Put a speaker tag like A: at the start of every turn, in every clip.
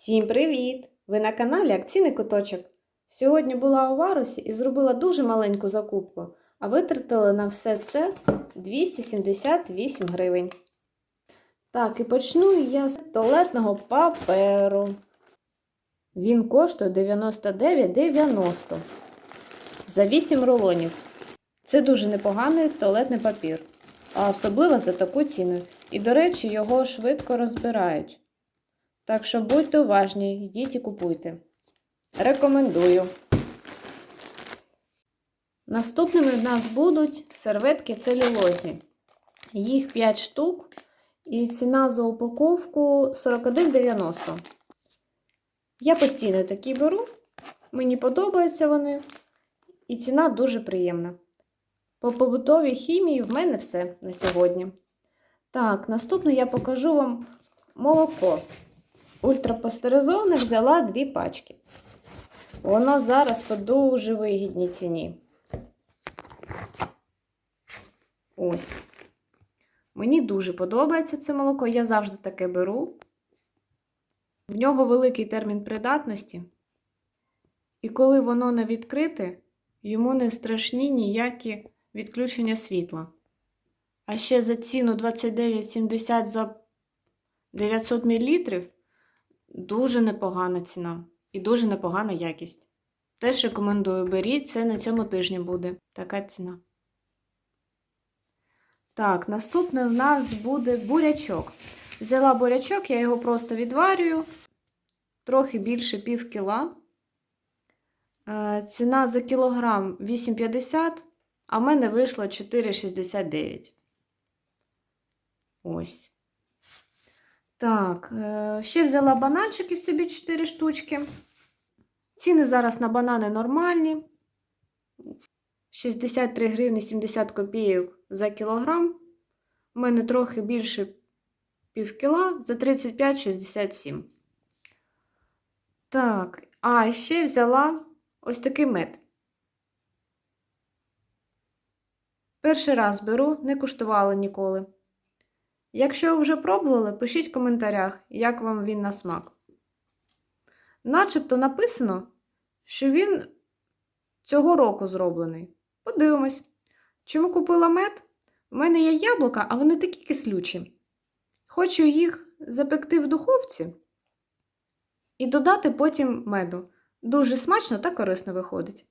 A: Всім привіт! Ви на каналі Акційний куточок. Сьогодні була у Варусі і зробила дуже маленьку закупку, а витратила на все це 278 гривень. Так, і почну я з туалетного паперу. Він коштує 99,90 за 8 рулонів. Це дуже непоганий туалетний папір, а особливо за таку ціну. І, до речі, його швидко розбирають. Так що будьте уважні, йдіть і купуйте. Рекомендую. Наступними в нас будуть серветки целюлозні. Їх 5 штук. І ціна за упаковку 41,90. Я постійно такі беру. Мені подобаються вони. І ціна дуже приємна. По побутовій хімії в мене все на сьогодні. Так, наступне я покажу вам молоко. Ультрапастеризоване взяла дві пачки. Воно зараз по дуже вигідній ціні. Ось. Мені дуже подобається це молоко, я завжди таке беру. В нього великий термін придатності. І коли воно не відкрите, йому не страшні ніякі відключення світла. А ще за ціну 29,70 за 900 мл дуже непогана ціна і дуже непогана якість. Теж рекомендую беріть, це на цьому тижні буде така ціна. Так, наступне в нас буде бурячок. Взяла бурячок, я його просто відварюю, трохи більше пів кіла. Е, Ціна за кілограм 8,50, а в мене вийшло 4,69. Ось. Так, е, ще взяла бананчиків собі 4 штучки. Ціни зараз на банани нормальні. 63 гривні 70 копійок за кілограм. У мене трохи більше пів кіла за 35,67. Так, а ще взяла ось такий мед. Перший раз беру, не куштувала ніколи. Якщо ви вже пробували, пишіть в коментарях, як вам він на смак. Начебто написано, що він цього року зроблений. Подивимось. Чому купила мед? У мене є яблука, а вони такі кислючі. Хочу їх запекти в духовці і додати потім меду. Дуже смачно та корисно виходить.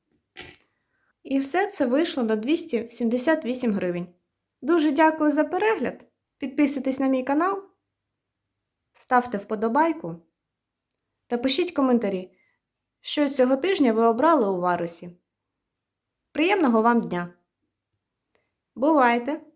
A: І все це вийшло на 278 гривень. Дуже дякую за перегляд. Підписуйтесь на мій канал, ставте вподобайку та пишіть коментарі, що цього тижня ви обрали у варусі. Приємного вам дня! Бувайте!